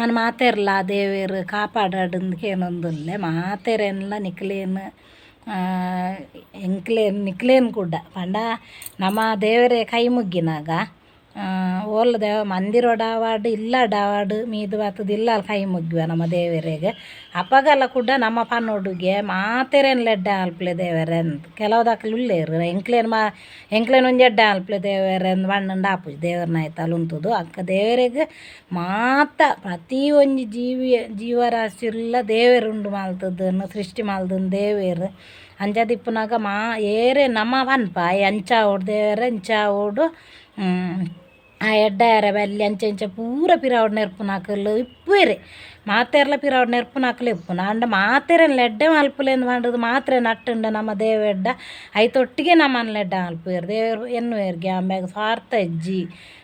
ನಮ್ಮನ್ನು ಆ ದೇವೇರು ಕಾಪಾಡಾಡಂದ್ಕೇನೊಂದುಲ್ಲೆ ಮಾತೆರೆನ್ಲ ನಿಕ್ಲೇನ್ ಎಂಕ್ಲೇನ್ ನಿಕ್ಲೇನ್ ಗುಡ್ಡ ಪಂಡ ನಮ್ಮ ದೇವರೇ ಕೈ ಮುಗ್ಗಿನಾಗ ಓಲ್ ದೇವ ಮಂದಿರ ಡಾವಾಡ್ ಇಲ್ಲ ಡಾವಾಡ್ ಮೀದು ಬತ್ತದ ಇಲ್ಲ ಕೈ ಮುಗ್ಗಿವ ನಮ್ಮ ದೇವರಿಗೆ. ಅಪಗಲ ಕೂಡ ನಮ್ಮ ಪನ್ನೊಡುಗೆ ಮಾತೆರೆನ್ ಲೆಡ್ಡೆ ಅಲ್ಪ್ಲೆ ದೇವರೆ ಕೆಲವು ಕೆಲವುದಕ್ಲು ಉಳ್ಳೇರು ಎಂಕ್ಲೇನ್ ಮಾ ಎಂಕ್ಲೇನ್ ಒಂದು ಎಡ್ಡೆ ಅಲ್ಪ್ಲೆ ದೇವರೆ ಅಂದ್ ಬಣ್ಣಂಡ ಆಪುಜಿ ದೇವ್ರನ್ನ ಆಯ್ತು ಉಂತುದು. ಅಕ್ಕ ದೇವರಿಗೆ ಮಾತ ಪ್ರತಿ ಒಂಜಿ ಜೀವಿ ಜೀವರಾಶಿರ್ಲ ದೇವರುಂಡು ಮಾಲ್ತದನ್ನು ಸೃಷ್ಟಿ ಮಾಲ್ದನ್ ದೇವೆರ್. ಅಂಜದಿಪ್ಪನಾಗ ಮಾ, ಏರೆ ನಮ್ಮ ಪನ್ಪ ಅಂಚ ಓಡ್ ದೇವರ, ಅಂಚ ಓಡು ಆ ಎಡ್ಡಾಯರ ಬಲ್ಲಿ ಅಂಚ ಇಂಚ ಪೂರ ಪಿರಾವುಡು ನೆರ್ಪುನಾಕುಲು ಇಪ್ಪುವೆರೆ ಮಾತೆರ್ಲ ಪಿರಾವುಡು ನೆರ್ಪುನಾಕುಲು ಇಪ್ಪುನ ಆಂಡ ಮಾತೆರೆನ್ಲ ಎಡ್ಡೆ ಮಲ್ಪುಲೆಂದು ಪಂಡದು ಮಾತ್ರೆ ನಟ್ಟುಂಡ ನಮ್ಮ ದೇವೆಡ್ಡ ಐತೊಟ್ಟಿಗೆ ನಮ್ಮನ್ಲ ಎಡ್ಡೆ ಮಲ್ಪುವೆರ್ ದೇವರು ಎನ್ನುವೆರ್ಗೆ ಆಂಬ್ಯಾಗ ಸ್ವಾರ್ಥ ಇಜ್ಜಿ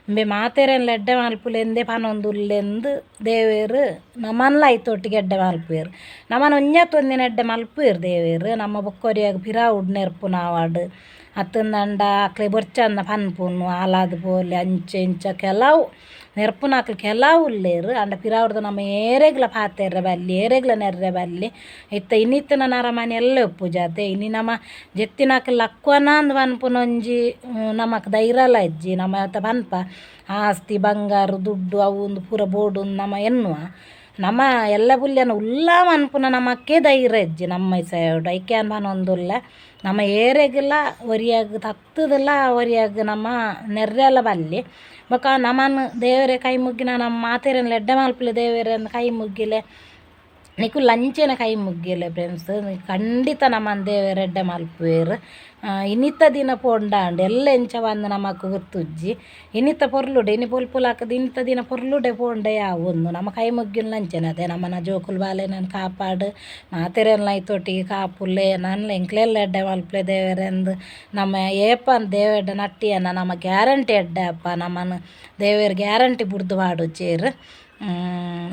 ಇಂಬೆ ಮಾತೆರೆನ್ಲ ಎಡ್ಡೆ ಮಲ್ಪುಲೆಂದೆ ಪನೊಂದುಲ್ಲೆಂದು ದೇವೆರ್ ನಮ್ಮನ್ಲ ಐತೊಟ್ಟಿಗೆ ಎಡ್ಡೆ ಮಲ್ಪುವೆರ್ ನಮ್ಮನ ಒಂಜತ್ತೊಂದಿನ ಎಡ್ಡೆ ಮಲ್ಪುವೆರ್ ದೇವೆರ್ ನಮ್ಮ ಬೊಕ್ಕೊರಿಯಾಗ ಪಿರಾವುಡು ನೆರ್ಪುನ ಆವಾಡ್ ಅತ್ತಂದಂಡ ಅಕ್ಲೆ ಬೊರ್ಚಂದ ಪನ್ಪುನು ಆಲಾದ್ ಪೋಲೆ, ಅಂಚೆ ಇಂಚ ಕೆಲವು ನೆರ್ಪುನಾಕ್ಲು ಕೆಲವು ಉಲ್ಲೇರು. ಅಂಡ ಪಿರಾವುಡ್ದು ನಮ್ಮ ಏರೆಗ್ಲ ಪಾತೆರ್ರೆ ಬಲ್ಲಿ ಏರೆಗ್ಲ ನೆರ್ರೆ ಬಲ್ಲಿ. ಇತ್ತ ಇನ್ನಿತ್ತಿನ ನರಮನೆ ಎಲ್ಲ ಉಪ್ಪು ಜಾತೆ. ಇನ್ನು ನಮ್ಮ ಜೆತ್ತಿನಕ್ಲು ಲಕ್ವನ ಅಂದ್ ಪನ್ಪುನೊಂಜಿ ನಮಕ್ ಧೈರ್ಯಲ ಅಜ್ಜಿ ನಮ್ಮ ಪನ್ಪ ಆಸ್ತಿ, ಬಂಗಾರ, ದುಡ್ಡು, ಅವು ಒಂದು ಪೂರ ಬೋರ್ಡು ನಮ್ಮ ಎನ್ನುವ. ನಮ್ಮ ಎಲ್ಲ ಬುಲ್ಯನ ಉಲ್ಲ ಮನ್ಪುನ ನಮ್ಮಕ್ಕೆ ಧೈರ್ಯ ಇಜ್ಜಿ. ನಮ್ಮ ಸೈಡ್ ಐಕೆ ಅನ್ಪನೊಂದುಲ್ಲ ನಮ್ಮ ಏರಿಯಾಗೆಲ್ಲ ಒರಿಯಾಗ ತತ್ತದಲ್ಲ ಒರಿಯಾಗ ನಮ್ಮ ನೆರ್ರೆಲ್ಲ ಬಲ್ಲಿ. ಬೊಕ ನಮನ್ ದೇವರೆ ಕೈ ಮುಗ್ಗಿನ ನಮ್ಮ ಮಾತೆರೆನ್ ಎಡ್ಡೆ ಮಲ್ಪುಲೆ ದೇವೆರೆನ್ ಕೈ ಮುಗ್ಗಿಲೆ. ನಿಕು ಲಂಚೆನ ಕೈ ಮುಗ್ಗಿಲೆ ಫ್ರೆಂಡ್ಸ್ ಖಂಡಿತ ನಮ್ಮನ್ ದೇವರೆ ಎಡ್ಡೆ ಮಲ್ಪುವೆರ್ ಇನ್ನಿತ್ತ ದಿನ ಪೋಂಡಾಂಡ್ ಎಲ್ಲ ಎಂಚ ಬಂದು ನಮಕ್ ಗೊತ್ತುಜ್ಜಿ ಇನ್ನಿತ್ತ ಪೊರ್ಲುಡೆ ಇನಿ ಪೊಲ್ಪುಲಾಕದ ಇನ್ನಿತ್ತ ದಿನ ಪೊರ್ಲುಡೆ ಪೋಂಡೆ ಯಾವೊಂದು ನಮ್ಮ ಕೈ ಮುಗ್ಗಿನ ಲಂಚೆನ ಅದೇ ನಮ್ಮನ ಜೋಕುಲ್ ಬಾಲೆ ನಾನು ಕಾಪಾಡು ಮಾತೆರೆಲ್ಲ ಐತೊಟ್ಟಿಗೆ ಕಾಪುಲ್ಲೆ ನನ್ನ ಎಂಕ್ಲೆಲ್ಲ ಎಡ್ಡೆ ಮಲ್ಪಲೆ ದೇವರೆಂದು ನಮ್ಮ ಏಪನ್ ದೇವೆಡ್ಡ ನಟ್ಟಿಯನ್ನ ನಮ್ಮ ಗ್ಯಾರಂಟಿ ಎಡ್ಡೆ ಅಪ್ಪ ನಮ್ಮನ ದೇವರ ಗ್ಯಾರಂಟಿ ಬುಡ್ದು ಮಾಡು ಚೇರು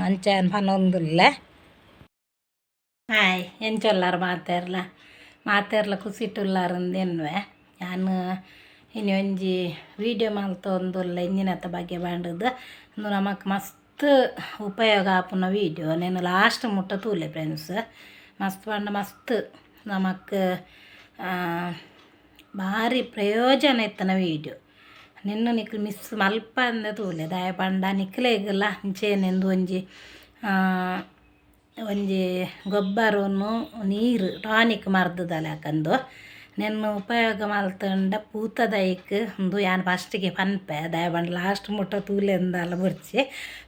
ಅಂಚೆನ್ ಹಾಯ್ ಎಂಚೊಲ್ಲಾರು ಮಾತೆರ್ಲ ಮಾತೆರ್ಲ ಕುಸಿಟುಲ್ಲಾರಂದು ಎನ್ವೆ ನಾನು ಇನ್ನು ಒಂಜಿ ವೀಡಿಯೋ ಮಲ್ತೊಂದುಲ್ಲ ಇಂಜಿನತ್ತ ಬಗ್ಗೆ ಬಾಂಡದು. ಇಂದು ನಮಕ್ ಮಸ್ತ್ ಉಪಯೋಗ ಆಪುನ ವೀಡಿಯೋ. నేను ಲಾಸ್ಟ್ ಮುಟ್ಟ ತೂಲೆ ಫ್ರೆಂಡ್ಸ್. ಮಸ್ತ್ ಪಂಡ ಮಸ್ತ್. ನಮಕ್ ಭಾರಿ ಪ್ರಯೋಜನ ಇತ್ತನ ವೀಡಿಯೋ. ನಿನ್ನ ನಿಕ್ಲು ಮಿಸ್ ಮಲ್ಪ ಅಂದ ತೂಲೆ. ದಾಯ ಪಂಡ ನಿಕ್ಲೆಗಲ್ಲ ಇಂಚೇನೆಂದು ಒಂಜಿ ಒಂಜಿ ಗೊಬ್ಬರನು ನೀರು, ಟಾನಿಕ್ ಮರ್ದದಲ್ಲ ಹಾಕಂದು. ನೆನ್ನು ಉಪಯೋಗ ಮಲ್ತುಂಡ ಪೂತ ದೈಕ್ ಒಂದು ಯಾನ್ ಫಸ್ಟಿಗೆ ಪನ್ಪೆ ದಯ ಬಂಡ್ ಲಾಸ್ಟ್ ಮುಟ್ಟ ತೂಲೆಂದಲ್ಲ ಬುರ್ಚಿ.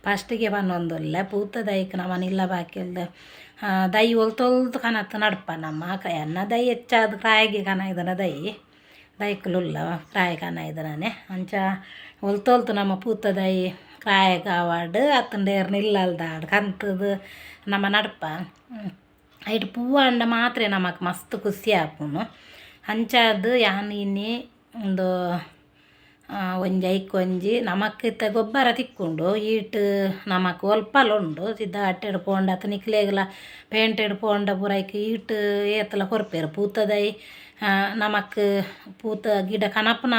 ಫಸ್ಟಿಗೆ ಪನ್ನೊಂದುಲ್ಲ ಪೂತ ದೈಕ್ ಇಲ್ಲ ಬಾಕಿಲ್ದ ದೈ ಒಲ್ತೊಲ್ತು ಕನತ್ತು ನಡ್ಪ ನಮ್ಮ ಎನ್ನ ದೈ ಹೆಚ್ಚಾದ ಕಾಯಿಗೆ ಕನ ಇದನ ದೈ. ದೈಕ್ಲುಲ್ಲ ಕಾಯಿ ಕನ ಇದನೇ ಅಂಚ ಒಲ್ತೊಲ್ತು ನಮ್ಮ ಪೂತದೈ ಕಾಯಿ ಕಾವಾಡು ಅತ್ತಂಡೇರ್ ನಿಲ್ಲಲ್ದಾಡ್ ಕಂತದು ನಮ್ಮ ನಡ್ಪ. ಐಟ್ ಪೂವಂಡ ಮಾತ್ರ ನಮಗೆ ಮಸ್ತ್ ಖುಷಿ ಆಪುನು. ಅಂಚಾದ್ ಯಾನಿನಿ ಒಂದು ಒಂಜಿ ಐಕ್ ಒಂಜಿ ನಮಕ್ ಇತ್ತ ಗೊಬ್ಬರ ತಿಕ್ಕುಂಡು. ಈಟ್ ನಮಕ್ ಒಲ್ಪಲುಂಡು. ಸಿದ್ದ ಅಟ್ಟೆಡ್ ಪೋಂಡ ಅತ್ತ ನಿಕ್ಲೆಗ್ಲ, ಪೇಂಟ್ ಪೋಂಡ ಪೂರ ಐಕ್ ಈಟ್ ಏತ್ಲ ಕೊರ್ಪೆರ್ ಪೂತದೈ. ನಮಕ್ ಪೂತ ಗಿಡ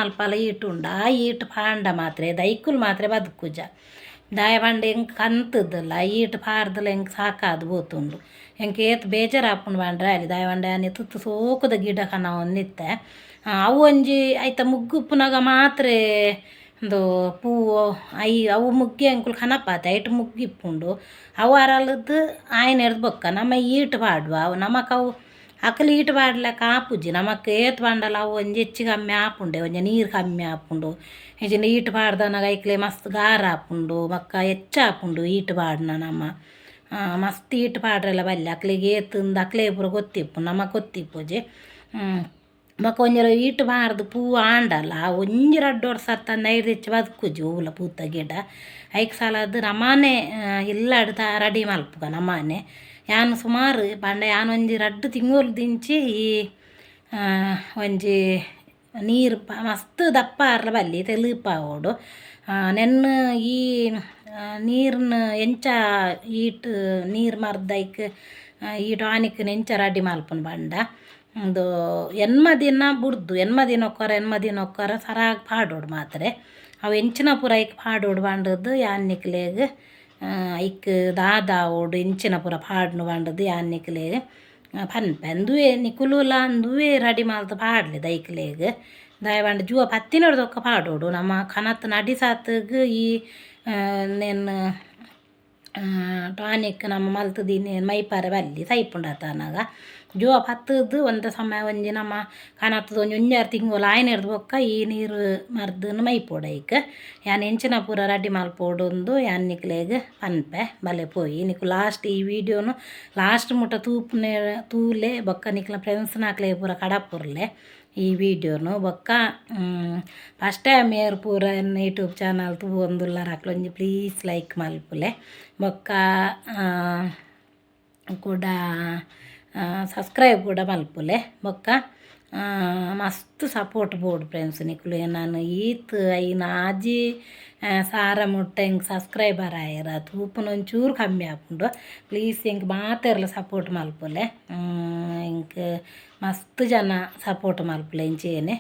ಅಲ್ಪಲ ಈಟ್ ಉಂಡ ಆ ಈಟ್ ಪಾಂಡ ಮಾತ್ರ, ದೈಕುಲ್ ಮಾತ್ರ ಬದುಕುಜ. ದಾಯ ಬಂಡೆ ಹೆಂಗೆ ಕಂತದಲ್ಲ ಈಟ್ ಪಾರ್ದಲ್ಲ ಹೆಂಗೆ ಸಾಕಾದು ಬೋತುಂಡು ಹೆಂಗೆ ಏತ್ ಬೇಜಾರು ಹಾಕೊಂಡು ಬಂಡ್ರೆ, ಅಲ್ಲಿ ದಾಯ ಬಂಡೆ ಅನಿ ತುತ್ತು ಸೋಕದ ಗಿಡ ಕನ ಒಂದಿತ್ತೆ ಅವು ಒಂಜಿ ಐತ ಮುಗ್ಗುಪ್ಪನಾಗ ಮಾತ್ರ ಒಂದು ಪೂವು, ಐ, ಅವು ಮುಗ್ಗಿ ಅಂಕುಲ್ ಕನಪಾತೆ, ಐಟ್ ಮುಗ್ಗಿಪ್ಪುಂಡು. ಅವು ಅರಲದ್ದು ಆಯ್ನ ಎರ್ದು ಬೊಕ್ಕ, ನಮ್ಮ ಈಟ್ ಪಾಡ್ವ ಅವು ಅಕಲ್ ಈಟ್ ಬಾಡ್ಲ ಆಪುಜಿ ನಮಕ್ ಏತ್ ಪಂಡಲ ಅವು ಒಂಜಿ ಹೆಚ್ಚು ಕಮ್ಮಿ ಆಪುಂಡೆ, ಒಂಜಿ ನೀರು ಕಮ್ಮಿ ಆಪುಂಡು. ಹೆಚ್ಚಿನ ಈಟ್ ಪಾಡ್ದನಾಗ ಐಕ್ಲೆ ಮಸ್ತ್ ಗಾರ ಆಪುಂಡು, ಮಕ್ಕ ಹೆಚ್ಚು ಆಪುಂಡು ಈಟ್ ಪಾಡ್ನ ನಮ್ಮ ಮಸ್ತ್ ಈಟ್ ಪಾಡ್ರೆಲ್ಲ ಬಲ್ಲಿ ಅಕ್ಲಿಗೆ ಏತಂದು ಅಕ್ಲೆ ಪೂರ ಗೊತ್ತಿಪ್ಪು ನಮ್ಮ ಗೊತ್ತಿಪ್ಪುಜಿ ಮಕ್ಕ ಒಂಜಿರ ಈಟ್ ಬಾರ್ದು ಪೂ ಆಂಡಲ ಒಂಜಿ ರಡ್ಡ್ ವರ್ಷ ಅತ್ತಂದ ನೈರ್ ಹೆಚ್ಚು ಬದುಕುಜಿ ಹೂವುಲ ಪೂತ ಗಿಡ. ಐಕ್ ಸಲದ್ದು ನಮ್ಮನೆ ಇಲ್ಲಾಡ್ ತ ರೆಡಿ ಮಲ್ಪುಗ ನಮ್ಮನೆ ಯಾನ್ ಸುಮಾರು ಪಂಡ ಯಾನ್ ಒಂಜಿ ರಡ್ಡು ತಿಂಗಳು ದಿಂಚಿ, ಈ ಒಂಜಿ ನೀರು ಮಸ್ತ್ ದಪ್ಪ ಅರ್ಲ ಬಲ್ಲಿ, ತೆಲುಪ ಓಡು. ನೆನ್ನ ಈ ನೀರನ್ನ ಎಂಚ ಈಟ್, ನೀರು ಮರ್ದೈಕ್ ಈ ಟಾನಿಕ್ ನೆಂಚ ರೆಡಿ ಮಲ್ಪುನು ಬಂಡ. ಒಂದು ಎನ್ಮ ದಿನ ಬುಡ್ದು ಎನ್ಮ ದಿನ ಒಕ್ಕರ ಎನ್ಮ ದಿನ ಒಕ್ಕರ ಸರಾಗಿ ಪಾಡೋಡು ಮಾತ್ರೆ. ಅವು ಎಂಚಿನ ಪುರೈಕ್ ಪಾಡೋಡು ಬಂಡದ್ದು ಯಾನ್ ನಿಕ್ಲೆಗ್ ಐಕ್ ದಾದಾವೋಡು ಇಂಚಿನ ಪೂರ ಪಾಡ್ನು ಪಂಡದು ಯಾನ್ನಿಕ್ಲೆಗ್ ಪನ್ಪೆ ಅಂದುವೆ ನಿಕುಲುಲ ಅಂದುವೆ ರೆಡಿ ಮಲ್ತ್ ಪಾಡ್ಲೆ ದೈಕ್ಲೆಗ್ ದಾಯ ಪಂಡ ಜೂವ ಪತ್ತಿನೋಡು ದೊಕ್ಕ ಪಾಡೋಡು ನಮ್ಮ ಕನತ್ ನಡಿ ಸಾತ್ಗ್ ಈ ನೆನ್ ಟಾನಿಕ್ ನಮ್ಮ ಮಲ್ತುದಿನಿ ಮೈಪಾರ ಬಲ್ಲಿ ಸೈಪುಂಡತನಾಗ ಜುವ ಪತ್ತದು, ಒಂದ ಸಮಯ ಒಂಜಿ ನಮ್ಮ ಕನತ್ತದ ಒಂಜಿ ಒಂಜಾರು ತಿಂಗಳು ಆಯ್ನ ಹಿಡ್ದು ಬೊಕ್ಕ ಈ ನೀರು ಮರ್ದನ್ ಮೈಪೋಡು ಐಕ್. ಯಾನ್ ಎಂಚಿನ ಪೂರ ರೆಡಿ ಮಲ್ಪೋಡೊಂದು ಯಾನ್ ನಿಕ್ಲೆಗ್ ಪನ್ಪೆ, ಬಲೆ ಪೋಯಿ. ನಿಕ್ಕು ಲಾಸ್ಟ್ ಈ ವಿಡಿಯೋನು ಲಾಸ್ಟ್ ಮುಟ್ಟ ತೂಪುನೆ, ತೂಲೆ ಬೊಕ್ಕ ನಿಕ್ಲ ಫ್ರೆಂಡ್ಸ್ ನಾಕ್ಲೆ ಪೂರ ಕಡಪುರ್ಲೆ ಈ ವಿಡಿಯೋನು ಬೊಕ್ಕ ಫಸ್ಟ್ ಟೈಮ್ ಏರ್ ಪೂರ ಯೂಟ್ಯೂಬ್ ಚಾನಲ್ ತೂ ಒಂದುಲ್ಲಾರ ಹಾಕ್ಲೊಂಜಿ ಪ್ಲೀಸ್ ಲೈಕ್ ಮಲ್ಪುಲೆ. ಬೊಕ್ಕ ಕೂಡ ಸಬ್ಸ್ಕ್ರೈಬ್ ಕೂಡ ಮಲ್ಪುಲೆ ಬೊಕ್ಕ ಮಸ್ತ್ ಸಪೋರ್ಟ್ ಬೋಡು ಫ್ರೆಂಡ್ಸ್ ನಿಕ್ಲು ನಾನು ಈತ್ ಐನ ಆಜಿ ಸಾರ ಮುಟ್ಟ ಹಿಂಗೆ ಸಬ್ಸ್ಕ್ರೈಬರ್ ಆಯ್ರ ತೂಪುನ ಒಂಚೂರು ಕಮ್ಮಿ ಆಪುಂಡು ಪ್ಲೀಸ್ ಹಿಂಗೆ ಮಾತೆರ್ಲ ಸಪೋರ್ಟ್ ಮಲ್ಪುಲೆ ಹಿಂಗೆ ಮಸ್ತ್ ಜನ ಸಪೋರ್ಟ್ ಮಲ್ಪುಲೆ ಇಂಚೇನೆ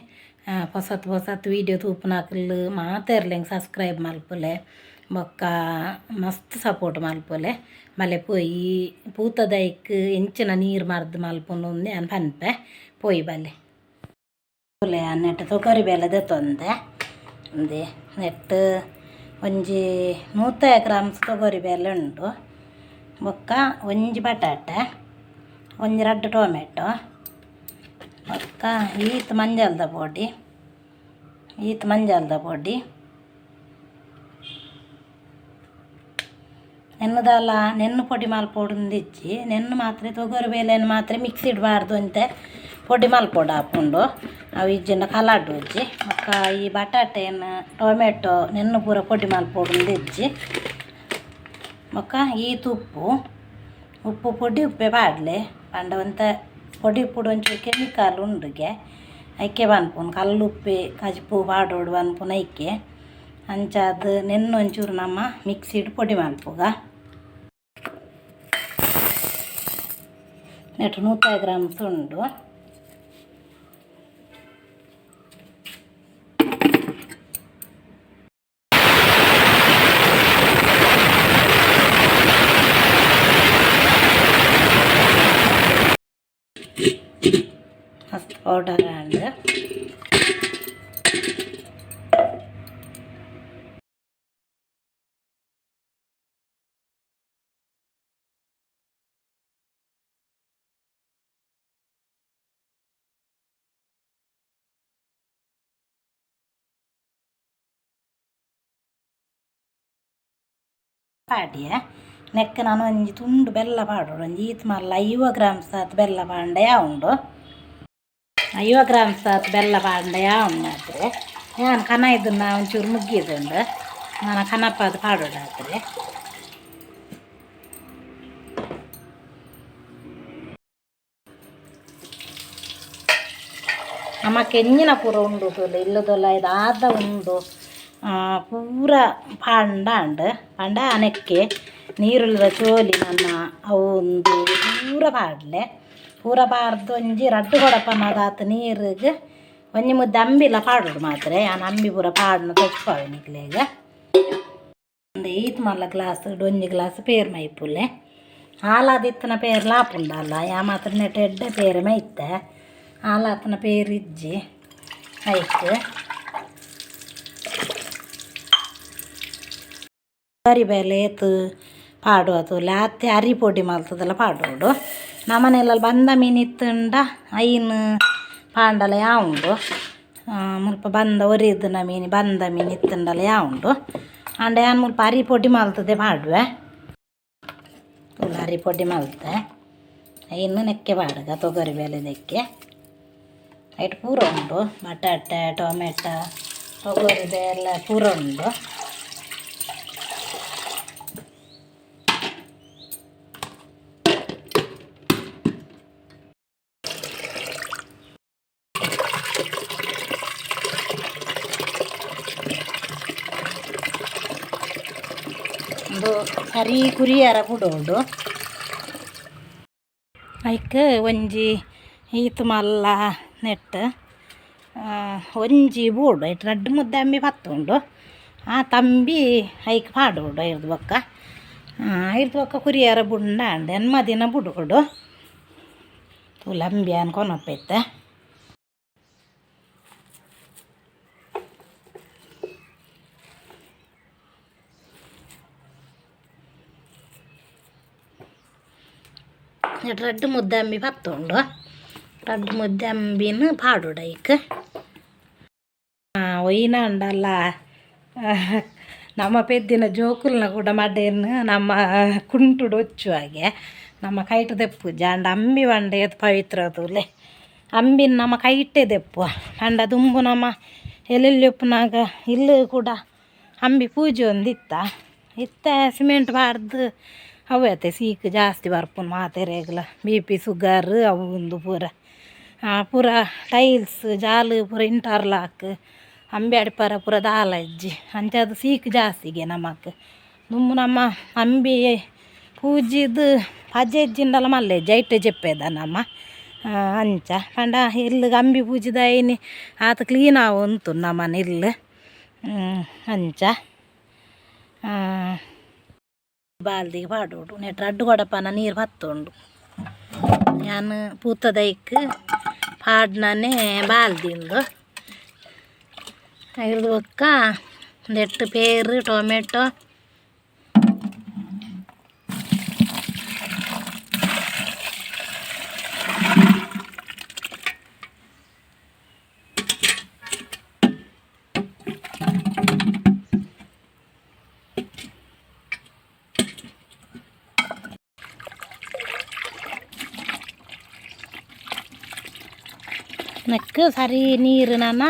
ಹೊಸತ್ ಹೊಸತ್ ವೀಡಿಯೋ ತೂಪುನಾಕಲ್ ಮಾತೆರ್ಲ ಹಿಂಗೆ ಸಬ್ಸ್ಕ್ರೈಬ್ ಮಲ್ಪುಲೆ ಬೊಕ್ಕ ಮಸ್ತ್ ಸಪೋರ್ಟ್ ಮಲ್ಪೊಲೆ ಮಲೆ ಪೋಯಿ ಪೂತದೈಕ್ ಎಂಚಿನ ನೀರು ಮರ್ದ್ ಮಲ್ಪೊಂದು ಅನ್ ಪನ್ಪೆ ಪೋಯಿ ಬಲ್ಲೆ ಪುಲೆ ನೆಟ್ ತೊಗರಿ ಬೇಲೆ ದೆತ್ತೊಂದೆ ಒಂದೆ ನೆಟ್ ಒಂಜಿ ನೂತ ಗ್ರಾಮ್ಸ್ ತೊಗರಿ ಬೇಲೆ ಉಂಡು ಬೊಕ್ಕ ಒಂಜಿ ಬಟಾಟೆ ಒಂಜಿ ರಡ್ಡು ಟೊಮೆಟೊ ಬೊಕ್ಕ ಈತ್ ಮಂಜಲ್ದ ಪೊಡಿ ಈತ್ ಮಂಜಲ್ದ ಪೊಡಿ ನೆನ್ನದಲ್ಲ ನೆನ್ನು ಪೊಡಿ ಮಲ್ಪೊಡು ಇಚ್ಚಿ, ನೆನ್ನು ಮಾತ್ರ ತೊಗರಿ ಬೇಲೆಯನ್ನು ಮಾತ್ರ ಮಿಕ್ಸ್ ಇಡಬಾರ್ದು ಅಂತ. ಪೊಡಿ ಮಲ್ಪೊಡು ಹಾಕ್ಕೊಂಡು ಅವು ಇಜ್ಜಿನ ಕಲಾಡು ಇಜ್ಜಿ ಮಕ್ಕ ಈ ಬಟಾಟೆಯನ್ನು, ಟೊಮೆಟೊ, ನೆನ್ನು ಪೂರ ಪೊಡಿ ಮಲ್ಪೊಡು ಮಕ್ಕ ಈ ತುಪ್ಪು, ಉಪ್ಪು ಪೊಡಿ, ಉಪ್ಪೆ ಪಾಡ್ಲೆ ಪಂಡವಂತ ಪೊಡಿ ಉಪ್ಪುಡು ಒಂಚೂರು ಕೆಮಿಕಲ್ ಉಂಡುಗೆ ಐಕೆ ಬನ್ಪುನು, ಕಲ್ಲುಪ್ಪೆ, ಕಜಿಪು, ಬಾಡೋಡು ಬನ್ಪುನು ಐಕೆ ಅಂಚಾದ ನೆನ್ನು ಒಂಚೂರು ನಮ್ಮ ಮಿಕ್ಸಿಡ್ ಪೊಡಿ ಮಲ್ಪುಗ ನೆಟ್ಟು ನೂತ ಗ್ರಾಮ್ಸ್ ಉಂಡು ಮಸ್ತ್ ಪೌಡರ್ ಆಂಡ್ ಪಾಡ್ಯ? ನೆಕ್ಕ ನಾನು ಒಂಜಿ ತುಂಡು ಬೆಲ್ಲ ಪಾಡೋಡು. ಒಂಜಿ ಈತ್ ಮಲ್ಲ ಐವ ಗ್ರಾಮ್ಸ್ ಸಾತ್ ಬೆಲ್ಲ ಪಾಂಡ ಉಂಡು ಐವ ಗ್ರಾಮ್ಸ್ ಸಾತ್ ಬೆಲ್ಲ ಪಾಂಡ ಮಾತ್ರೆ ನಾನು ಕನ ಇದನ್ನ ಒಂಚೂರು ಮುಗ್ಗಿದುಂಡು ನಾನು ಕನಪ್ಪ ಅದು ಪಾಡೋಡು ಆತ್ರೆ. ನಮಕ್ ಎಂಜಿನ ಪೂರ ಉಂಡು ಇಲ್ಲದಲ್ಲ ಇದು ಆದ ಉಂಡು. ಪೂರ ಪಾಂಡ ಅಂಡ್ ಪಂಡ ಅನೆಕ್ಕೆ ನೀರುಳ್ಳ ಚೋಲಿ ನನ್ನ ಅವು ಒಂದು ಪೂರ ಪಾಡ್ಲೆ ಪೂರ ಪಾರ್ದು ಒಂಜಿ ರಡ್ಡು ಕೊಡಪನದಾತ ನೀರಿಗೆ ಒಂಜಿ ಮುದ್ದೆ ಅಂಬಿಲ ಪಾಡೋಡು ಮಾತ್ರ ನಾನು ಅಂಬಿ ಪೂರ ಪಾಡ್ನ ತೊಚ್ಪಾವೆ ನಿಕ್ಲೆಗ ಒಂದು ಈತ್ ಮಲ್ಲ ಗ್ಲಾಸ್ ಒಂಜಿ ಗ್ಲಾಸ್ ಪೇರ್ ಮೈಪುಲೆ ಹಾಲಾದಿತ್ತನ ಪೇರ್ ಲಾಪುಂಡಲ್ಲ ಯಾ ಮಾತ್ರ ನೆಟ್ ಎಡ್ಡೆ ಪೇರ್ ಮೈತ್ತೆ ಹಾಲಾತನ ಪೇರ್ ಇಜ್ಜಿ ಐಕ್ ಕರಿಬೇಲೆ ಏತು ಪಾಡು ಅತುಲೆ ಅತ್ತೆ ಅರಿ ಪೊಡಿ ಮಲ್ತದಲ್ಲ ಪಾಡೋಡು ನಮ್ಮನೆಲ್ಲ ಬಂದ ಮೀನು ಇತ್ತುಂಡ, ಐನ್ ಪಾಂಡಲ ಯಾವುಂಡು. ಮುಲ್ಪ ಬಂದ ಒರಿದನ ಮೀನು, ಬಂದ ಮೀನು ಇತ್ತುಂಡಲ ಯಾವುಂಡು. ಅಂಡ ಯಾನ್ ಮುಲ್ಪ ಅರಿ ಪೊಡಿ ಮಲ್ತದೆ ಪಾಡುವೆ. ಅರಿ ಪೊಡಿ ಮಲ್ತೆ. ಐನು ನೆಕ್ಕೆ ಪಾಡುಗ, ತೊಗರಿ ಬೇಲೆ ನೆಕ್ಕೆ. ಐಟ್ ಪೂರ ಉಂಡು. ಬಟಾಟೆ, ಟೊಮೆಟೊ, ತೊಗರಿ ಬೇಳೆ ಪೂರ ಉಂಡು. ಕರಿ ಕುರಿಯರ ಬುಡೋಡು ಐಕ್ ಒಂಜಿ ಈತ್ ಮಲ್ಲ ನೆಟ್ ಒಂಜಿ ಬೂಡು, ಐಟ್ ರಡ್ಡು ಮುದ್ದೆ ಅಂಬಿ ಪತ್ತುಂಡು ಆ ತಂಬಿ ಐಕ್ ಪಾಡೋಡು ಬೊಕ್ಕ. ಆ ಒಕ್ಕ ಕುರಿಯರ ಬುಂಡ ಅಂಡ್ ಎನ್ಮ ದಿನ ಬುಡುಕೊಡು. ತುಲಂಬಿ ಅನ್ಕೊನಪ್ಪೈತೆ ರಡ್ಡು ಮುದ್ದಾಂಬಿ ರಡ್ಡು ಮುದ್ದಂಬಿನ ಪಾಡುಡ ಈಕ ಒಯ್ನ ಉಂಡಲ್ಲ ನಮ್ಮ ಪೆದ್ದಿನ ಜೋಕುಲ್ನ ಕೂಡ ಮಡೇನು ನಮ್ಮ ಕುಂಟುಡು ಹಾಗೆ ನಮ್ಮ ಕೈಟ ದೆಪ್ಪು ಜಾಂಡ ಅಂಬಿ ಬಂಡ ಪವಿತ್ರ ಅದುಲೆ ಅಂಬಿನ ನಮ್ಮ ಕೈಟೆ ದೆಪ್ಪು ಅಂಡ ದುಂಬು ನಮ್ಮ ಎಲ್ಲೆಲ್ಲಿ ಉಪ್ಪುನಾಗ ಇಲ್ಲೂ ಕೂಡ ಅಂಬಿ ಪೂಜೆ ಒಂದು ಇತ್ತ ಇತ್ತ ಸಿಮೆಂಟ್ ಬಾರ್ದು ಅವತ್ತೆ ಸೀಕ್ ಜಾಸ್ತಿ ಬರ್ಪುನ್ ಮಾತೆರೆಗ್ಲ ಬಿ ಪಿ ಸುಗರ್ ಅವು ಒಂದು ಪೂರ. ಪೂರ ಟೈಲ್ಸ್ ಜಾಲು ಪೂರ ಇಂಟರ್ಲಾಕ್ ಅಂಬೆ ಅಡಿಪಾರ ಪೂರ ದಾಲಜ್ಜಿ ಅಂಚದು ಸೀಕ್ ಜಾಸ್ತಿಗೆ ನಮಕ್. ದುಮ್ಮು ನಮ್ಮ ಅಂಬಿ ಪೂಜಿದು ಅಜ್ಜಿಂಡಲ ಮಲ್ಲೆ ಜೈಟ್ ಜೆಪ್ಪೆದ ನಮ್ಮ ಅಂಚ. ಪಂಡ ಇಲ್ಲಿ ಅಂಬಿ ಪೂಜಿದ ಏನಿ, ಆತ ಕ್ಲೀನ್ ಉಂಟು ನಮ್ಮನ ಇಲ್ಲಿ ಅಂಚ. ಬಾಲ್ದಿಗೆ ಪಾಡೋಡು. ನೆಟ್ ಅಡ್ಡು ಕೊಡಪನ ನೀರು ಬತ್ತುಂಡು. ನಾನು ಪೂತದೈಕ್ ಪಾಡ್ನೇ ಬಾಲ್ದಿಂದು. ಐದು ಒಕ್ಕ ನೆಟ್ಟು ಪೇರು, ಟೊಮೆಟೊ ನೆಕ್ ಸರಿ ನೀರು ನಾನು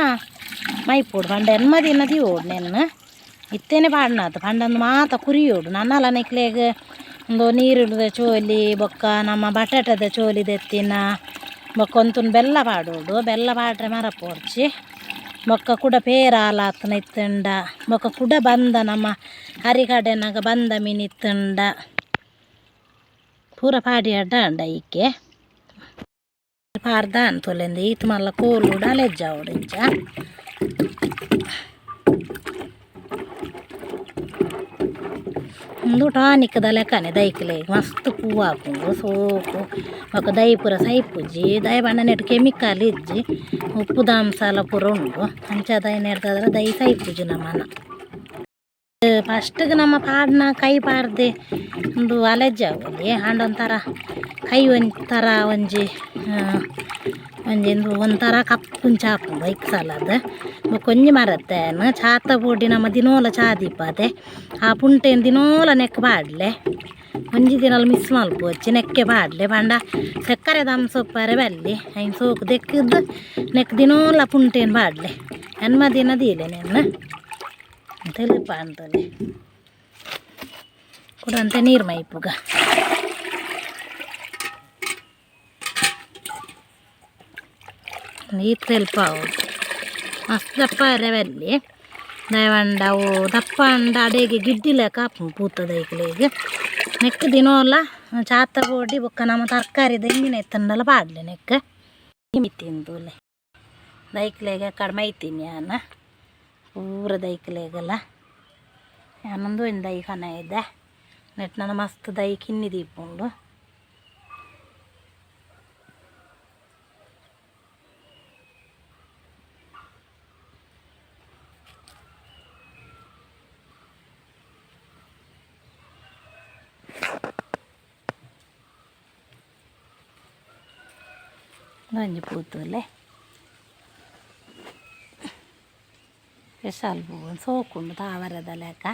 ಮೈಪೋಡು ಪಂಡ ಎನ್ಮದಿ ನದಿ ಓಡು ನೆನ್ನ. ಇತ್ತೇನೆ ಪಾಡ್ನಾತು ಪಂಡಂದು ಮಾತ ಕುರಿಯೋಡು ನನ್ನಲ್ಲ ನೆಕ್ಲೆಗ್ ಒಂದು ನೀರಿಡದ ಚೋಲಿ ಬೊಕ್ಕ ನಮ್ಮ ಬಟಾಟದ ಚೋಲಿ ದೆತ್ತಿನ ಬೊಕ್ಕ ಒಂತುನ್ ಬೆಲ್ಲ ಪಾಡೋಡು ಬೆಲ್ಲ ಪಾಡ್ರೆ ಮರ ಪೋರ್ಚಿ ಬೊಕ್ಕ ಕೂಡ ಪೇರಾಲಾತನ ಇತ್ತಂಡ ಬೊಕ್ಕ ಕೂಡ ಬಂದ ನಮ್ಮ ಹರಿಗಡೆನಾಗ ಬಂದ ಮೀನು ಇತ್ತಂಡ ಪೂರ ಪಾಡಿ ಅಡ್ಡ ಅಂಡ ಈಕೆ. ಪಾರ್ದ ಅಂತೊಲೆಂದು ಈತ್ ಮಲ್ಲ ಕೋಲು ಡಲೆಜ್ಜ ಅವಡಿಂಚ ಒಂದು ಟಾನಿಕ್ದ ಲೆಕ್ಕನೆ ದೈಕ್ಲೆ ಮಸ್ತ್ ಪೂವು ಹಾಕೊಂಡು ಸೋಪು ఒక ದೈ ಪೂರ ಸೈಪುಜ್ಜಿ ದೈ ಬಣ್ಣ ಕೆಮಿಕಲ್ ಇಜ್ಜಿ ಉಪ್ಪು ದಾಂಸಾಲ ಪೂರ ಉಂಡು ಅಂಚ ದೈ ನೆಡ್ತದ್ರೆ ದೈ ಸೈಪುಜ್ಜಿ ನಮ್ಮನ ಫಸ್ಟ್ಗೆ ನಮ್ಮ ಪಾಡ್ನ ಕೈ ಪಾಡ್ದೆ ಒಂದು ಅಲೆಜ್ಜಾವಲ್ಲಿ ಆಂಡ ಒಂಥರ ಕೈ ಒಂಥರ ಒಂಜಿ ಆ, ಒಂಜಿ ಒಂದು ಒಂಥರ ಕಪ್ಪುಂಚ ಚಾಪು ಐಕ್ ಸಲದ. ಕೊಂಜಿ ಮರತ್ತೇನು ಚಾತ ಬೋಡಿ ನಮ್ಮ ದಿನೋಲ ಚಾ ದೀಪದೆ. ಆ ಪುಂಟೆನ್ ದಿನೋಲ ನೆಕ್ ಬಾಡ್ಲೆ. ಒಂಜಿ ದಿನಲ್ ಮಿಸ್ ಮಲ್ಪೋಚಿ ನೆಕ್ಕೆ ಬಾಡ್ಲೆ. ಪಂಡ ಸಕ್ಕರೆ ದಮ್ ಸೊಪ್ಪರೆ ಬಲ್ಲಿ. ಐನ್ ಸೋಕು ದೆಕ್ಕದ್ದು ನೆಕ್ ದಿನೋಲ ಪುಂಟೇನ್ ಬಾಡ್ಲೆ. ಎನ್ಮ ದಿನ ದೀಲೆ ನೆನ್ನ. ತಿಳಿಪ ಕೂಡ ಕೊಡಂತೆ ನೀರು ಮೈಪುಗ. ತೆಲ್ಪ ಅವು ಮಸ್ತ್ ದಪ್ಪ ರವೆಲ್ಲಿ ದಯವಂಡ ಅವು ದಪ್ಪ ಅಂಡ ಅಡೆಗೆ ಗಿಡ್ಡಿಲ ಕಾಪು ಪೂತದ ಈಗಲಿಗೆ ನೆಕ್ ದಿನೋಲ್ಲ ಚಾತ ಬೋಡಿ ಬೊಕ್ಕ ನಮ್ಮ ತರಕಾರಿ ದೆಂಗಿನ ಎತ್ತಂಡಲ್ಲ ಪಾಡ್ಲೆ ನೆಕ್ಕ. ತಿಂದುಲೆ ದೈಕ್ಲೆಗೆ ಕಡಿಮೆ ಐತೀನಿ ನಾನು ಪೂರ ದೈಕ್ಲೇಗಲ್ಲ. ನಾನೊಂದು ಒಂದು ದೈ ಕನ ಇದ್ದೆ ನೆಟ್ ನನ್ನ ಮಸ್ತ್ ದೈ ಕಿನ್ನಿ ದೀಪುಂಡು ಗಂಜಿ ಪೂತಲೆ ಸ್ಪೆಷಲ್ ಪೂವು ಸೋಕುಂಡು ತಾವರದ ಲೆಕ್ಕ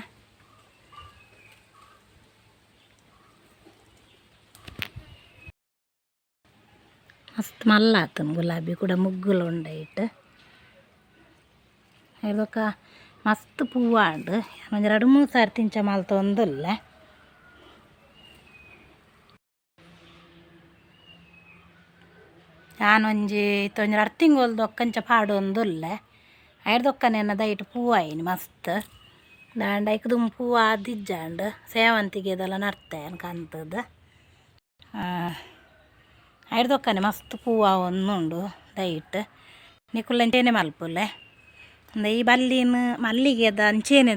ಮಸ್ತ್ ಮಲ್ಲಾತನು ಗುಲಾಬಿ ಕೂಡ ಮುಗ್ಗುಲು ಉಂಡ ಇಟ್ಟು ಇದಕ್ಕ ಮಸ್ತ್ ಪೂವಾಂಡು ಒಂದು ಎರಡು ಮೂರು ಸಾರಿ ತಿಂಚ ಮಲ್ತ ಒಂದುಲ್ಲ ನಾನೊಂಜಿ ಇತ್ತೊಂಜಿ ಎರಡು ತಿಂಗಳು ಒಕ್ಕಂಚ ಪಾಡು ಒಂದುಲ್ಲ ಐಡ್ದೊಕ್ಕನೆನ್ನ ದೈಟ್ ಪೂವು ಆಯ್ನಿ ಮಸ್ತ್ ದಾಂಡ ಐಕದುಮ್ ಪೂವು ಆದಿಜ್ಜಾಂಡ್ ಸೇವಂತಿಗೆ ಇದೆಲ್ಲ ನಡ್ತೇನೆ ಕಂತದ್ದು ಐಡ್ದೊಕ್ಕನೆ ಮಸ್ತ್ ಪೂವು ಒಂದುಂಡು ದೈಟ್ ನಿಕುಲ್ಲಂಚೇನೆ ಮಲ್ಪುಲೆ ಅಂದ ಈ ಬಲ್ಲಿನ ಮಲ್ಲಿಗೆದ ಅಂಚೇನೆ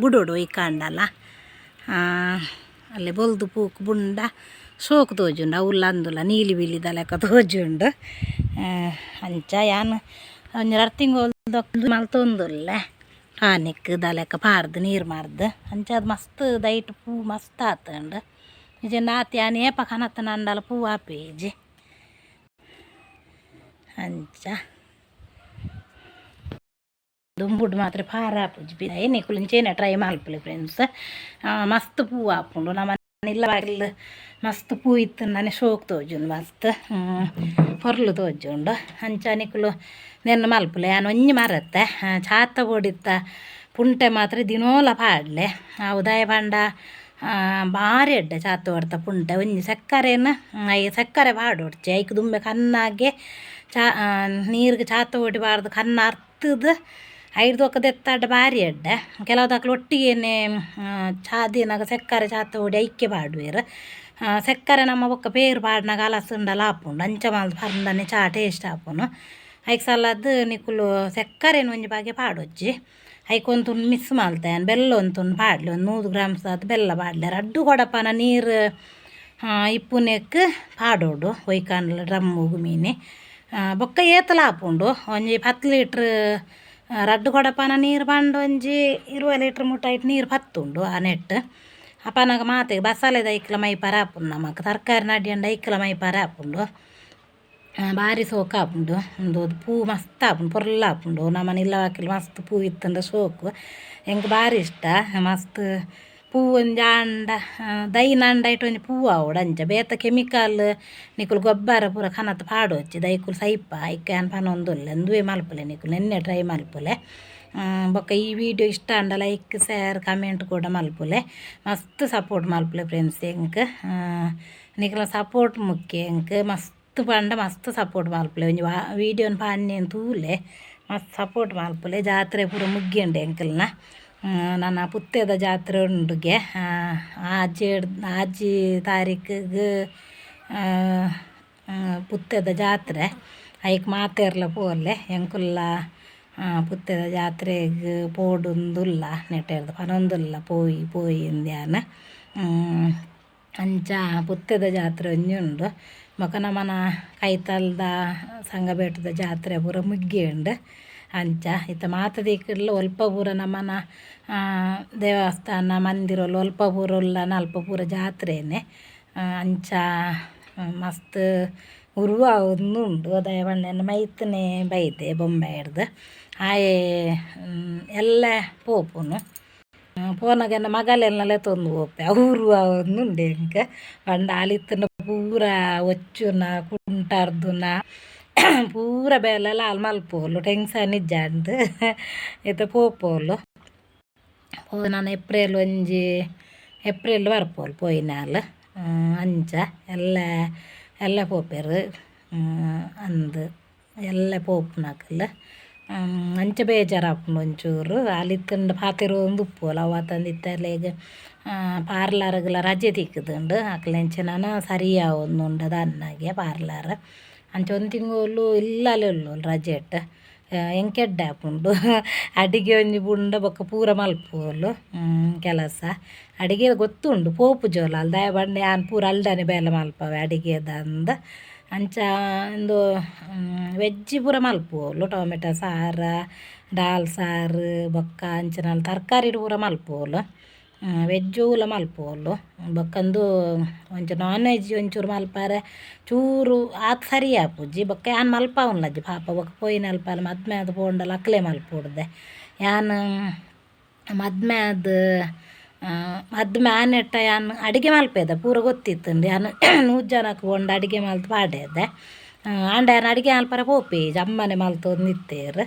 ಬುಡುಡು ಈ ಕಾಂಡಲ್ಲ ಅಲ್ಲೇ ಬೊಲ್ದು ಪೂಕ್ ಬುಂಡ ಸೋಕು ತೋಜುಂಡು ಅವುಲ್ಲ ಅಂದುಲ್ಲ ನೀಲಿ ಬೀಲಿದ ಲೆಕ್ಕ ತೋಜುಂಡು. ಅಂಚ ಯಾನ್, ಒಂಜಿ ರರ್ತಿಂಗ್ ಹೊಲ್ದು ಮಲ್ತೊಂದುಲ್ಲ ಟಾನಿಕ್ ಲೆಕ್ಕ ಪಾರ್ದು ನೀರು ಮಾರ್ದು. ಅಂಚ ಅದು ಮಸ್ತ್ ದೈಟ್ ಪೂ ಮಸ್ತ್ ಆತಂಡು. ನಿಜ ನಾತಿ ಆನೆ ಏಪ ಕನತ್ತ ನಂಡಲ ಪೂ ಆಪೇಜಿ ಅಂಚ. ದುಂಬುಡ್ ಮಾತ್ರ ಪಾರ ಆಪುಜಿ ಬಿ ಏನಿ ಕುಲಿಂಚೇನೆ ಟ್ರೈ ಮಾಲ್ಪಲಿ, ಫ್ರೆಂಡ್ಸ್. ಮಸ್ತ್ ಪೂ ಆಪುಂಡು. ನಮ್ಮ ಇಲ್ಲ ಮಸ್ತ್ ಪೂ ಇತ್ತು, ನಾನೇ ಶೋಕ್ ತೋಜುಂಡು ಮಸ್ತ್. ಪೊರ್ಲು ತೋಜುಂಡು ಅಂಚ ನಿಕುಲು ನೆನ್ನ ಮಲ್ಪಲೆ ಯಾನ್ ಒಂಜಿ ಮರತ್ತೆ. ಚಾತ ಬೋಡಿತ್ತ ಪುಂಟೆ ಮಾತ್ರ ದಿನೋಲ ಪಾಡ್ಲೆ. ಆ ಉದಯ ಪಂಡ ಭಾರಿ ಎಡ್ಡೆ ಚಾತ ಹೊಡ್ತ ಪುಂಟೆ. ಒಂಜಿ ಸಕ್ಕರೆನ ಐ ಸಕ್ಕರೆ ಪಾಡೊಡ್ಚಿ ಐಕ್ ದುಂಬೆ ಕನ್ನಾಗೆ ಚಾ ನೀರಿಗೆ ಚಾತ ಹೊಡಿಬಾರ್ದು ಕನ್ನ ಅರ್ತದ ಐದು ದೊಕ್ಕದ ಎತ್ತಾಡ ಭಾರಿ ಎಡ್ಡೆ ಕೆಲವು ದಾಖಲೆ ಒಟ್ಟಿಗೆನೆ ಚಾದಿನಾಗ ಸಕ್ಕರೆ ಚಾತ ಹೊಡಿ ಐಕ್ಯ ಪಾಡುವೆರು. ಸಕ್ಕರೆ ನಮ್ಮ ಬೊಕ್ಕ ಪೇರು ಪಾಡ್ನಾಗ ಅಲಸುಂಡ ಲಾಪುಂಡು, ಅಂಚ ಮಾಲ್ದು ಪರ್ಂದನೆ ಚಾ ಟೇಸ್ಟ್ ಆಪುನು ಐಕ್ ಸಲದ್ದು ನಿಕುಲು ಸಕ್ಕರೆನ ಒಂಜಿ ಬಾಗೆ ಪಾಡೊಜ್ಜಿ. ತುಂಡು ಮಿಸ್ ಮಲ್ತಾಯನ್ ಬೆಲ್ಲ ಒಂತುನ್ ಪಾಡ್ಲಿ, ಒಂದು ನೂರು ಗ್ರಾಮ್ಸ್ ಅದು ಬೆಲ್ಲ ಪಾಡ್ಲಿ. ಅಡ್ಡು ಕೊಡಪನ ನೀರು ಇಪ್ಪುನೆಕ್ ಪಾಡೋಡು ಡ್ರಮ್ ಡ್ರಮ್ಮುಗು ಮೀನಿ ಬೊಕ್ಕ ಏತಲ ಆಪುಂಡು ಒಂಜಿ ಹತ್ತು ಲೀಟ್ರ್ ರಡ್ಡು ಕೊಡಪನ ನೀರು ಪಂಡು ಒಂಜಿ ಇರುವ ಲೀಟ್ರ್ ಮುಟ್ಟ ಇಟ್ಟು ನೀರು ಪತ್ತುಂಡು ಆ ನೆಟ್. ಅಪನಗ ಮಾತೆಗೆ ಬಸಾಲೆದ ಐಕ್ಲ ಮೈ ಪರಾಪುಂಡು ನಮಕ್. ತರಕಾರಿ ನಡಿಯಂಡ ಐಕ್ಲ ಮೈ ಪರಾಪುಂಡು. ಬಾರಿ ಸೋಕು ಆಪುಂಡು ಒಂದು ಪೂ ಮಸ್ತ್ ಆಪುಂಡು ಪೊರ್ಲ ಆಪುಂಡು ನಮ್ಮನೆ ಮಸ್ತ್ ಪೂ ಇತ್ತಂಡ ಸೋಕು. ಎಂಕ್ ಬಾರಿ ಇಷ್ಟ. ಮಸ್ತ್ ಅಂಡ ಇಟ್ಟು ಒಂಜಿ ಪೂ ಆವಡು ಅಂಚ ಬೇತ ಕೆಮಿಕಲ್ ನಿಕುಲು ಗೊಬ್ಬರ ಪೂರ ಕನತ ಹಚ್ಚಿ ದೈಕುಲು ಸೈಪ ಐಕ ಅನ್ಪನೊಂದುಲ್ಲ ಎಂದುವೆ ಮಲ್ಪಲೆ ನಿಕುಲು ನೆನ್ನೆ ಟ್ರೈ ಮಲ್ಪಲೆ ಬೊಕ್ಕ ಈ ವಿಡಿಯೋ ಇಷ್ಟ ಅಂಡ ಲೈಕ್ ಶೇರ್ ಕಮೆಂಟ್ ಕೂಡ ಮಲ್ಪುಲೆ ಮಸ್ತ್ ಸಪೋರ್ಟ್ ಮಲ್ಪುಲೆ ಫ್ರೆಂಡ್ಸ್ ಎಂಕ್ ನಿಕುಲ ಸಪೋರ್ಟ್ ಮುಖ್ಯ ಎಂಕ್ ಮಸ್ತ್ ಪಂಡ ಮಸ್ತ್ ಸಪೋರ್ಟ್ ಮಲ್ಪುಲೆ ಒಂಜಿ ವಿಡಿಯೋನ ಪಾಡ್ನೇನು ತೂಲೆ ಮಸ್ತ್ ಸಪೋರ್ಟ್ ಮಲ್ಪುಲೆ ಜಾತ್ರೆ ಪೂರ ಮುಗ್ಗಿಂಡೆ ಎಂಕಲ್ನ ನನ್ನ ಪುತ್ತೆದ ಜಾತ್ರೆ ಉಂಡುಗೆ ಆಜಿ ಆಜಿ ತಾರೀಕಿಗೆ ಪುತ್ತೆದ ಜಾತ್ರೆ. ಐಕ್ ಮಾತೆರ್ಲ ಪೋಲೆ ಎಂಕುಲ್ಲ ಪುತ್ತೆದ ಜಾತ್ರೆಗೆ ಪೋಡುಂದುಲ್ಲ, ನೆಟ್ಟೆರ್ದ ಪನೊಂದುಲ್ಲ, ಪೋಯಿ ಪೋಯಿ ಇಂದ್ಯಾನ ಅಂಚ ಪುತ್ತೆದ ಜಾತ್ರೆ ಒಂಜಿ ಉಂಡು. ಬೊಕ ನಮನ ಕೈತಲ್ದ ಸಂಗಬೇಟದ ಜಾತ್ರೆ ಪೂರ ಮುಗ್ಗಿ ಉಂಡು ಅಂಚ. ಇತ್ತ ಮಾತದಿಕ್ಕಡ್ಲ ಒಲ್ಪ ಪೂರ ನಮ್ಮನ ದೇವಸ್ಥಾನ, ಮಂದಿರೊಲು ಒಲ್ಪ ಪೂರ ಉಲ್ಲ ನಲ್ಪ ಪೂರ ಜಾತ್ರೆನೆ ಅಂಚ ಮಸ್ತ್ ಉರುವ ಒಂದುಂಡು. ದಯವಣ್ಣ ಬಣ್ಣನ ಮೈತನೆ ಬೈದೆ ಬೊಂಬೆ ಹಿಡ್ದು. ಆಯೆ ಎಲ್ಲ ಪೋಪುನು. ಪೋನಾಗ ಮಗಲೆಲ್ಲ ತೊಂದು ಹೋಪೆ. ಅವರು ಒಂದುಂಡೆ ಎಂಕ ಪಂಡ ಆಲಿತ್ತನ ಪೂರ ಒಚ್ಚುನ, ಕುಂಟಾರ್ದುನ. ಪೂರ ಬೇಲೆಲ್ಲ ಅಲ್ಲಿ ಮಲ್ಪೋಲು ಟೆನ್ಷನ್ ಇಜ್ಜಾಂಡ್ ಇತ್ತ ಪೋಪೋಲು ಪೋ ನಾನು ಏಪ್ರಿಲ್ ಒಂಜಿ ಏಪ್ರಿಲ್ ಬರ್ಪೋಲು ಪೋಯಿನಾಲ್ ಅಂಚ ಎಲ್ಲ ಎಲ್ಲ ಪೋಪೆರು ಅಂದು ಎಲ್ಲ ಪೋಪುನಕಲ್ ಅಂಚ ಬೇಜಾರು ಆಪುಂಡು ಒಂಚೂರು ಅಲ್ಲಿತ್ತಂಡು ಪಾತೆರು ಒಂದು ಉಪ್ಪುಲ ಅವತ್ತಂದಿತ್ತಲೆಗ್ ಪಾರ್ಲರ್ಗ್ಲ ರಜೆ ತಿಕ್ಕುದುಂಡು ಅಕ್ಲೆಂಚ ನಾನು ಸರಿಯಾ ಒಂದುಂಡು ದನ್ನಾಗೆ ಪಾರ್ಲರ್ ಅಂಚ ಒಂದು ತಿಂಗಳು ಇಲ್ಲ ಉಳ್ಳು ರಜೆ ಇಟ್ಟ ಎಂಕೆಡ್ಡೆ ಆಪುಂಡು ಅಡಿಗೆ ಒಂಜಿ ಬುಂಡ ಬೊಕ್ಕ ಪೂರ ಮಲ್ಪೋಲು ಕೆಲಸ. ಅಡಿಗೆ ಗೊತ್ತುಂಡು ಪೋಪು ಜೋಲ ಅಲ್ ದಯ ಬಂಡೆ ಆನ್ ಪೂರ ಅಲ್ಡನೆ ಬೇಲೆ ಮಲ್ಪವೆ ಅಡಿಗೆದಂದ. ಅಂಚ ಒಂದು ವೆಜ್ಜಿ ಪೂರ ಮಲ್ಪೋಲು ಟೊಮೆಟೊ ಸಾರು ದಾಲ್ ಸಾರು, ಬೊಕ್ಕ ಅಂಚನಲ್ಲಿ ತರಕಾರಿ ಪೂರ ಮಲ್ಪೋಲು ವೆಜ್ಜೂಲ ಮಲ್ಪೋಲು ಬೊಕ್ಕಂದು ಒಂಚೂರು ನಾನ್ ವೆಜ್ ಒಂಚೂರು ಮಲ್ಪಾರೆ. ಚೂರು ಆತ್ ಸರಿ ಆಪುಜ್ಜಿ ಬೊಕ್ಕ ಯಾನ್ ಮಲ್ಪ ಉನ್ಲಜ್ಜಿ ಪಾಪ ಬೊಕ್ಕ ಪೋಯಿನ ಅಲ್ಪ ಮದ್ಮೆ ಅದು ಪೋಂಡಲ ಅಕ್ಲೆ ಮಲ್ಪೊಡ್ದೆ ಯಾನ್, ಮದ್ಮೆ ಅದು ಮದ್ಮೆ ಆನೆಟ್ಟ ಯಾನ್ ಅಡಿಗೆ ಮಲ್ಪೆದ. ಪೂರ ಗೊತ್ತಿತ್ತುಂಡು. ಯಾನ್ ನೂರು ಜನಕ್ಕೆ ಪೋಂಡ ಅಡಿಗೆ ಮಲ್ತು ಪಾಡೆದೆ ಆಂಡ ಯಾನ್ ಅಡಿಗೆ ಮಲ್ಪರೆ ಪೋಪಿ. ಅಮ್ಮನೆ ಮಲ್ತೊಂದು ನಿತ್ತೇರು.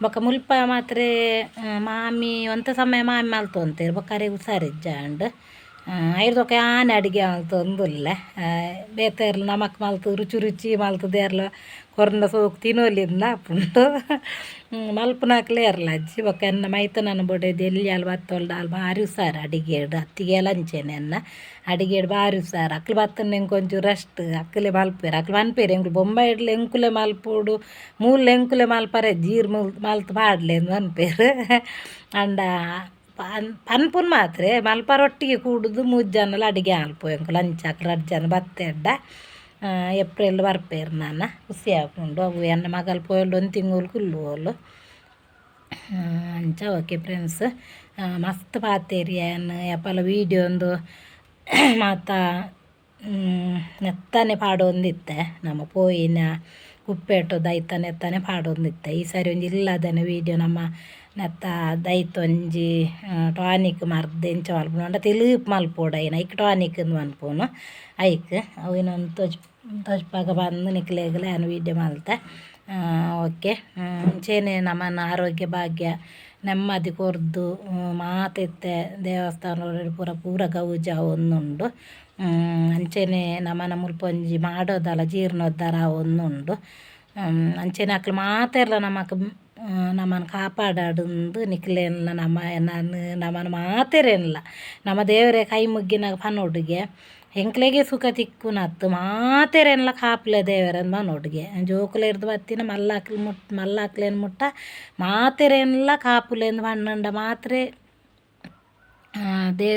ಬೊಕ್ಕ ಮುಲ್ಪ ಮಾತ್ರ ಮಾಮಿ ಒಂತ ಸಮಯ ಮಾಮಿ ಮಲ್ತೊಂತೇರು ಬೊಕ್ಕರೆ ಹುಷಾರಿಜ್ಜಾಂಡ್ ಐರ್ದೊಕ ಆನೆ ಅಡಿಗೆ ಮಲ್ತೊಂದುಲ್ಲೆ ಬೇತೆರ್ಲು ನಮಕ್ ಮಲ್ತು ರುಚಿ ರುಚಿ ಮಲ್ತದೇರ್ಲ ಕೊರ್ನ ಸೋಕು ತಿನ್ನೋಲಿಂದ ಆಪುಂಡು ಮಲ್ಪುನಾಕ್ಲೆ ಇರಲ್ಲ ಅಜ್ಜಿ ಒಕ್ಕ ಎನ್ನ ಮೈತನನ ಬೊಡೆದು ಎಲ್ಲಿ ಅಲ್ಲಿ ಬತ್ತೊಲ್ಡ ಅಲ್ಲಿ ಭಾರಿ ಹುಷಾರು ಅಡಿಗೆಡು ಅತ್ತಿಗೆ ಲಂಚೆನೆ ಎನ್ನ ಅಡಿಗೆಡು ಭಾರಿ ಹುಷಾರು ಅಕ್ಲು ಬತ್ತನ ಎಂಕ್ ಒಂಚೂರು ರೆಸ್ಟ್ ಅಕ್ಕಲೆ ಮಲ್ಪೇರು. ಅಕ್ಲು ಮನ್ಪೇರು ಎಂಕ್ಲು ಬೊಂಬೆ ಇಡ್ಲಿ ಎಂಕುಲೆ ಮಲ್ಪುಡು. ಮೂಲೆ ಎಂಕುಲೆ ಮಲ್ಪರೆ, ಜೀರ್ ಮುಲ್ ಮಲ್ತು ಎಂದು ಮನ್ಪೇರು. ಅಂಡ ಪನ್ ಪನ್ಪುನ್ ಮಲ್ಪಾರ ಒಟ್ಟಿಗೆ ಕೂಡುದು ಜನಲ ಅಡಿಗೆ ಆಲ್ಪೋಯಂಕು ಲಂಚಾಕ್ಲ ಅಡ್ ಜನ ಬತ್ತೆಡ್ಡ ಏಪ್ರಿಲ್ ನಾನು. ಖುಷಿ ಆಪುಂಡು ಅವು ಎನ್ನ ಮಗಲ್ ಪೋಯಲು ಒಂದು ತಿಂಗಳು ಕುಲ್ಲುವೋಲು ಅಂಚ ಓಕೆ ಫ್ರೆಂಡ್ಸ್ ಮಸ್ತ್ ಪಾತೇರಿ ಏನು ಯಾಪಲ ವೀಡಿಯೋ ಒಂದು ಮಾತ ನೆತ್ತನೆ ಪಾಡೊಂದಿತ್ತೆ. ನಮ್ಮ ಪೋಯಿನ ಕುಪ್ಪೆಟ್ಟು ದೈತ ನೆತ್ತಾನೆ ಪಾಡೊಂದಿತ್ತೆ. ಈ ಸಾರಿ ಒಂಜಿ ಇಲ್ಲದನೆ ವೀಡಿಯೋ ನಮ್ಮ ನೆತ್ತ ದೈತ ಒಂಜಿ ಟಾನಿಕ್ ಮರ್ದೆ ಇಂಚ ಮಲ್ಪುನು ಅಂಡ ತಿಲೀಪ್ ಮಲ್ಪೋಡು ಐನ, ಐಕ್ ಟಾನಿಕ್ ಮನ್ಪುನು, ಐಕ್ ಅವಿನೊಂದು ತೋಜ್, ತೊಜ್ಪಾಗ ಬಂದು ನಿಕ್ಲೆಗಲ ಏನು ವೀಡಿಯೋ ಮಲ್ತೆ ಓಕೆ ಇಂಚೇನೆ ನಮ್ಮನ ಆರೋಗ್ಯ ಭಾಗ್ಯ ನೆಮ್ಮದಿ ಕೊರ್ದು ಮಾತೆತ್ತೆ ದೇವಸ್ಥಾನ ಪೂರ ಪೂರ ಗೌಜ ಒಂದುಂಡು ಅಂಚೆನೆ ನಮನ ಮುಲ್ಪೊಂಜಿ ಮಾಡೋದಲ್ಲ, ಜೀರ್ಣೋದ್ಧಾರ ಒಂದುಂಡು ಅಂಚೆನೆ ಅಕ್ಲು ಮಾತೆರ್ಲ ನಮಕ್ ನಮ್ಮನ್ನ ಕಾಪಾಡಾಡಂದು ನಿಕ್ಲೆನ್ಲ ನಮ್ಮ ನಾನು ನಮ್ಮನ್ನು ಮಾತೆರೆನ್ಲ ನಮ್ಮ ದೇವರೇ ಕೈ ಮುಗ್ಗಿನಾಗ ಪನ್ನೊಡುಗೆ ಎಂಕ್ಲೆಗೆ ಸುಖ ತಿಕ್ಕುನತ್ತು ಮಾತೆರೆನ್ಲ ಕಾಪ್ಲೆ ದೇವರನ್ ಮನೊಡುಗೆ ಜೋಕುಲೆ ಇರ್ದು ಬತ್ತಿನ ಮಲ್ಲಾಕ್ಲಿ ಮುಟ್ ಮಲ್ಲಾಕ್ಲೇನು ಮುಟ್ಟ ಮಾತೆರೆನ್ಲ ಕಾಪುಲೆಂದು ಮಣ್ಣಂಡ ಮಾತ್ರೆ ದೇವ್